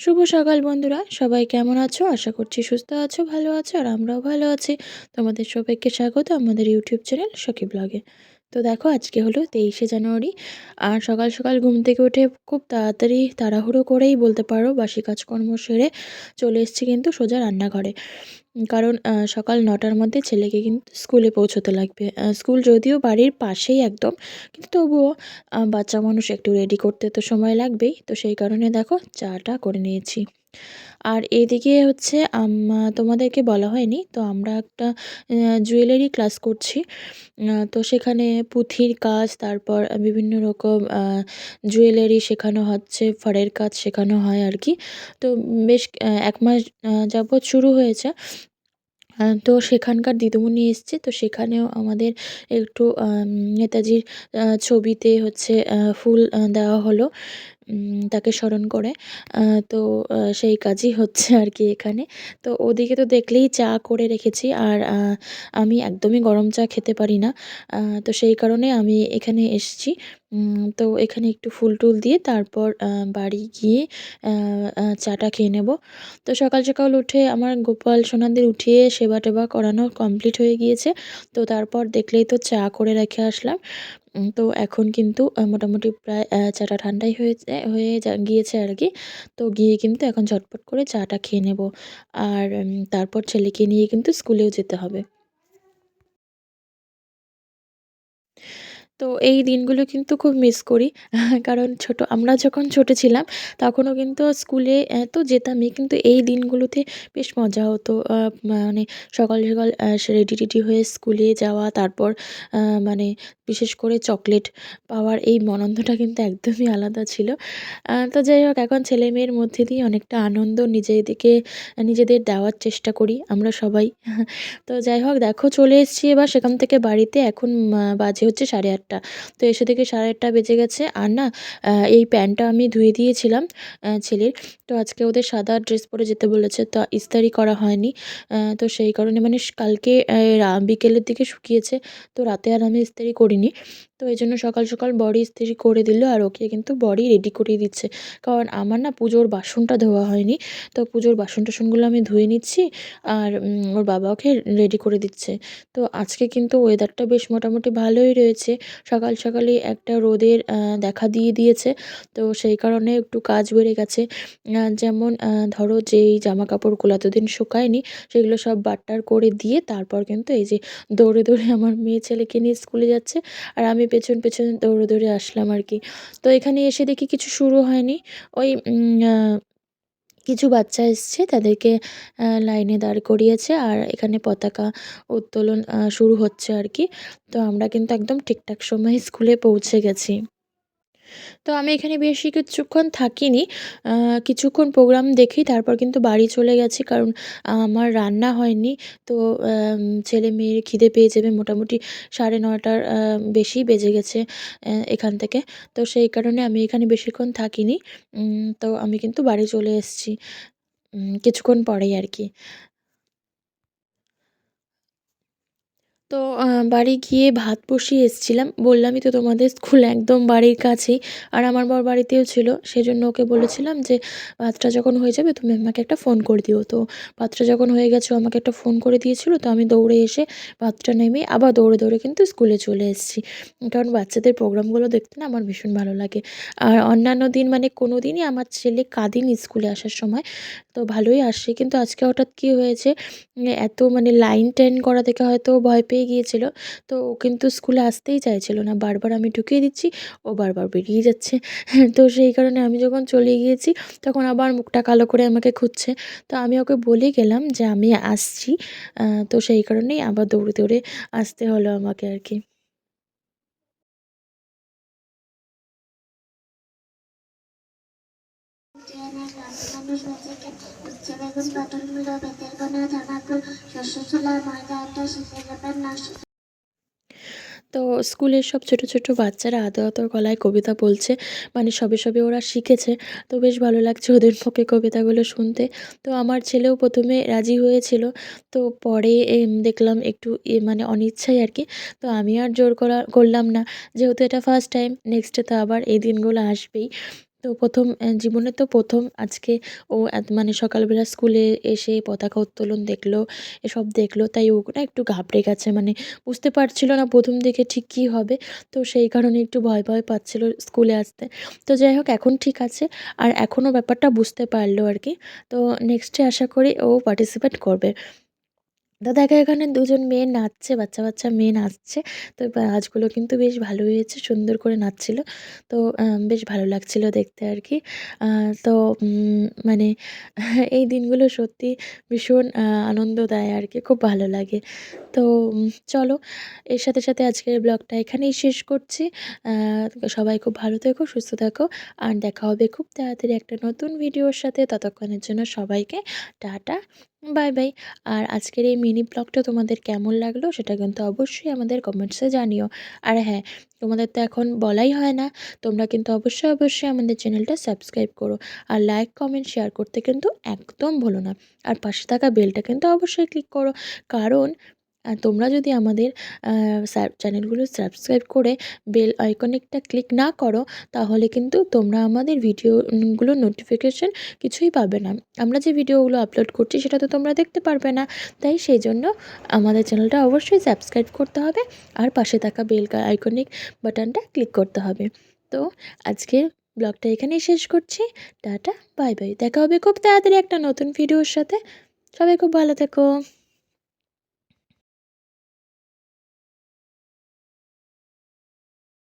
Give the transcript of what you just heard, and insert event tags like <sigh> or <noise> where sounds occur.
শুভ সকাল বন্ধুরা, সবাই কেমন আছো? আশা করছি সুস্থ আছো, ভালো আছো, আর আমরাও ভালো আছি। তোমাদের সবাইকে স্বাগত আমাদের ইউটিউব চ্যানেল সখী ব্লগে। তো দেখো, আজকে হলো তেইশে জানুয়ারি, আর সকাল সকাল ঘুম থেকে উঠে খুব তাড়াতাড়ি তাড়াহুড়ো করেই বলতে পারো বাসি কাজকর্ম সেরে চলে এসছি কিন্তু সোজা রান্নাঘরে। কারণ সকাল নটার মধ্যে ছেলেকে কিন্তু স্কুলে পৌঁছতে লাগবে। স্কুল যদিও বাড়ির পাশেই একদম, কিন্তু তবুও বাচ্চা মানুষ একটু রেডি করতে তো সময় লাগবেই। তো সেই কারণে দেখো, চাটা করে নিয়েছি। আর এদিকে হচ্ছে তোমাদেরকে বলা হয়নি, তো আমরা একটা জুয়েলারি ক্লাস করছি। তো সেখানে পুঁথির কাজ, তারপর বিভিন্ন রকম জুয়েলারি শেখানো হচ্ছে ফরের কাজ শেখানো হয় আর কি। তো বেশ এক মাস যাবৎ শুরু হয়েছে। তো সেখানকার দিদিমণি এসছে, তো সেখানেও আমাদের একটু নেতাজির ছবিতে হচ্ছে ফুল দেওয়া হলো তাকে স্মরণ করে। তো সেই কাজই হচ্ছে আর কি এখানে। তো ওদিকে তো দেখলেই চা করে রেখেছি আর আমি একদমই গরম চা খেতে পারি না। তো সেই কারণে আমি এখানে এসছি। তো এখানে একটু ফুল টুল দিয়ে তারপর বাড়ি গিয়ে চাটা খেয়ে নেব। তো সকাল সকাল উঠে আমার গোপাল সোনাদের উঠিয়ে সেবা টেবা করানো কমপ্লিট হয়ে গিয়েছে। তো তারপর দেখলেই তো চা করে রেখে আসলাম। তো এখন কিন্তু মোটামুটি প্রায় চাটা ঠান্ডাই হয়েছে, হয়ে গিয়েছে আর কি। তো গিয়ে কিন্তু এখন ঝটপট করে চাটা খেয়ে নেব। আর তারপর ছেলেকে নিয়ে কিন্তু স্কুলেও যেতে হবে। তো এই দিনগুলো কিন্তু খুব মিস করি। <laughs> কারণ ছোট, আমরা যখন ছোটো ছিলাম, তখনও কিন্তু স্কুলে তো যেতামই, কিন্তু এই দিনগুলোতে বেশ মজা হতো। মানে সকাল সকাল রেডি টেডি হয়ে স্কুলে যাওয়া, তারপর মানে বিশেষ করে চকলেট পাওয়ার এই আনন্দটা কিন্তু একদমই আলাদা ছিল। তো যাই হোক, এখন ছেলে মেয়ের মধ্যে দিয়ে অনেকটা আনন্দ নিজেদেরকে, নিজেদের দেওয়ার চেষ্টা করি, আমরা সবাই। <laughs> তো যাই হোক, দেখো চলে এসেছি এবার সেখান থেকে বাড়িতে, এখন বাজে হচ্ছে সাড়ে আটটা। তো এসে থেকে সাড়ে আটটা বেজে গেছে। আর না এই প্যান্টটা আমি ধুয়ে দিয়েছিলাম ছেলের। তো আজকে ওদের সাদা ড্রেস পরে যেতে বলেছে, তো ইস্তারি করা হয়নি। তো সেই কারণে মানে কালকে বিকেলের দিকে শুকিয়েছে। তো রাতে আর আমি ইস্তারি করিনি। তো এই জন্য সকাল সকাল বড়ি ইস্ত্রি করে দিল আর ওকে কিন্তু বড়ি রেডি করিয়ে দিচ্ছে। কারণ আমার না পুজোর বাসনটা ধোয়া হয়নি, তো পুজোর বাসন টাসনগুলো আমি ধুয়ে নিচ্ছি আর ওর বাবা ওকে রেডি করে দিচ্ছে। তো আজকে কিন্তু ওয়েদারটা বেশ মোটামুটি ভালোই রয়েছে। সকাল সকালেই একটা রোদের দেখা দিয়ে দিয়েছে। তো সেই কারণে একটু কাজ বেড়ে গেছে। যেমন ধরো যেই জামা কাপড়গুলো এতদিন শুকায়নি, সেগুলো সব বাট্টার করে দিয়ে তারপর কিন্তু এই যে দৌড়ে দৌড়ে আমার মেয়ে ছেলেকে নিয়ে স্কুলে যাচ্ছে। আর আমি পেছন পেছন দৌড়ে দৌড়ে আসলাম আর কি। তো এখানে এসে দেখি কিছু শুরু হয়নি। ওই কিছু বাচ্চা এসছে, তাদেরকে লাইনে দাঁড় করিয়েছে আর এখানে পতাকা উত্তোলন শুরু হচ্ছে আর কি। তো আমরা কিন্তু একদম ঠিকঠাক সময়ে স্কুলে পৌঁছে গেছি। তো আমি এখানে বেশি কিছুক্ষণ থাকিনি। কিছুক্ষণ প্রোগ্রাম দেখেই তারপর কিন্তু বাড়ি চলে গেছি কারণ আমার রান্না হয়নি। তো ছেলে মেয়ের খিদে পেয়ে যাবে, মোটামুটি সাড়ে নটার বেশি বেজে গেছে এখান থেকে। তো সেই কারণে আমি এখানে বেশিক্ষণ থাকিনি। তো আমি কিন্তু বাড়ি চলে এসেছি কিছুক্ষণ পরেই আর কি। তো বাড়ি গিয়ে ভাত বসিয়ে এসেছিলাম। বললামই তো তোমাদের স্কুল একদম বাড়ির কাছেই। আর আমার বর বাড়িতেও ছিল। সেজন্য ওকে বলেছিলাম যে, ভাতটা যখন হয়ে যাবে তুমি আমাকে একটা ফোন করে দিও। তো, ভাতটা যখন হয়ে গেছে আমাকে একটা ফোন করে দিয়েছিল। তো আমি দৌড়ে এসে ভাতটা নেমে আবার দৌড়ে দৌড়ে কিন্তু স্কুলে চলে এসেছি। কারণ বাচ্চাদের প্রোগ্রামগুলো দেখতে না আমার ভীষণ ভালো লাগে। আর অন্যান্য দিন মানে কোনো দিনই আমার ছেলে কাঁদিনি স্কুলে আসার সময়। তো ভালোই আসে। কিন্তু আজকে হঠাৎ কী হয়েছে? এত মানে লাইন টেন করা থেকে হয়তো ভয় পেয়ে গিয়েছিল। তো ও কিন্তু স্কুলে আসতেই চাইছিল না। বারবার আমি ঢুকিয়ে দিচ্ছি, ও বারবার বেরিয়ে যাচ্ছে। <laughs> তো সেই কারণে আমি যখন চলে গিয়েছি, তখন আবার মুখটা কালো করে আমাকে খুঁজছে। তো আমি ওকে বলে গেলাম যে, আমি আসছি। তো সেই কারণেই আবার দৌড়ে দৌড়ে আসতে হলো আমাকে আর কি। বেগুন বেতের শস্য ময়দা, আটা শিখে যাবেন নষ্ট তো স্কুলের সব ছোট ছোট বাচ্চারা আদর গলায় কবিতা বলছে মানে সবে সবে ওরা শিখেছে। তো বেশ ভালো লাগছে ওদের পক্ষে কবিতাগুলো শুনতে। তো আমার ছেলেও প্রথমে রাজি হয়েছিল। তো পরে দেখলাম একটু মানে অনিচ্ছাই আর কি। তো আমি আর জোর করা, করলাম না। যেহেতু এটা ফার্স্ট টাইম নেক্সটে তো আবার এই দিনগুলো আসবেই। তো প্রথম জীবনে তো প্রথম আজকে ও মানে সকালবেলা স্কুলে এসে পতাকা উত্তোলন দেখল এসব দেখল তাই ও না একটু ঘাবড়ে গেছে। মানে বুঝতে পারছিল না প্রথম দিকে ঠিক কী হবে। তো সেই কারণে একটু ভয়, ভয় পাচ্ছিল স্কুলে আসতে। তো যাই হোক এখন ঠিক আছে। আর এখনও ব্যাপারটা বুঝতে পারল আর কি তো নেক্সটে আশা করি ও পার্টিসিপেট করবে। তো দেখো এখানে দুজন মেয়ে নাচছে, বাচ্চা, বাচ্চা মেয়ে নাচছে। তো নাচগুলো কিন্তু বেশ ভালো হয়েছে, সুন্দর করে নাচছিল। তো বেশ ভালো লাগছিল দেখতে আর কি তো মানে <laughs> এই দিনগুলো সত্যি ভীষণ আনন্দ দেয় আরকি, খুব ভালো লাগে। তো চলো এর সাথে, সাথে আজকের ব্লগটা এখানেই শেষ করছি। সবাই খুব ভালো থেকো, সুস্থ থাকো। আর দেখা হবে খুব তাড়াতাড়ি একটা নতুন ভিডিওর সাথে। ততক্ষণের জন্য সবাইকে টাটা, বাই, বাই। আর আজকের এই মিনি ব্লগটা তোমাদের কেমন লাগল সেটা কিন্তু অবশ্যই আমাদের কমেন্টসে জানিও। আর হ্যাঁ, তোমাদের তো এখন বলাই হয় না। তোমরা কিন্তু অবশ্যই, অবশ্যই আমাদের চ্যানেলটা সাবস্ক্রাইব করো। আর লাইক, কমেন্ট, শেয়ার করতে কিন্তু একদম ভুলো না। আর পাশে থাকা বেলটা কিন্তু অবশ্যই ক্লিক করো। কারণ আ তোমরা যদি আমাদের চ্যানেলগুলো সাবস্ক্রাইব করে বেল আইকনেরটা ক্লিক না করো তাহলে কিন্তু তোমরা আমাদের ভিডিও উমগুলোর নোটিফিকেশন কিছুই পাবে না। আমরা যে ভিডিওগুলো আপলোড করছি সেটা তো তোমরা দেখতে পারবে না। তাই সেই জন্য আমাদের চ্যানেলটা অবশ্যই সাবস্ক্রাইব করতে হবে। আর পাশে থাকা বেল আইকনিক বাটনটা ক্লিক করতে হবে। তো আজকের ব্লগটা এখানেই শেষ করছি। Tata, bye, bye. দেখা হবে খুব তাড়াতাড়ি একটা নতুন ভিডিওর সাথে। সবাই খুব ভালো থেকো।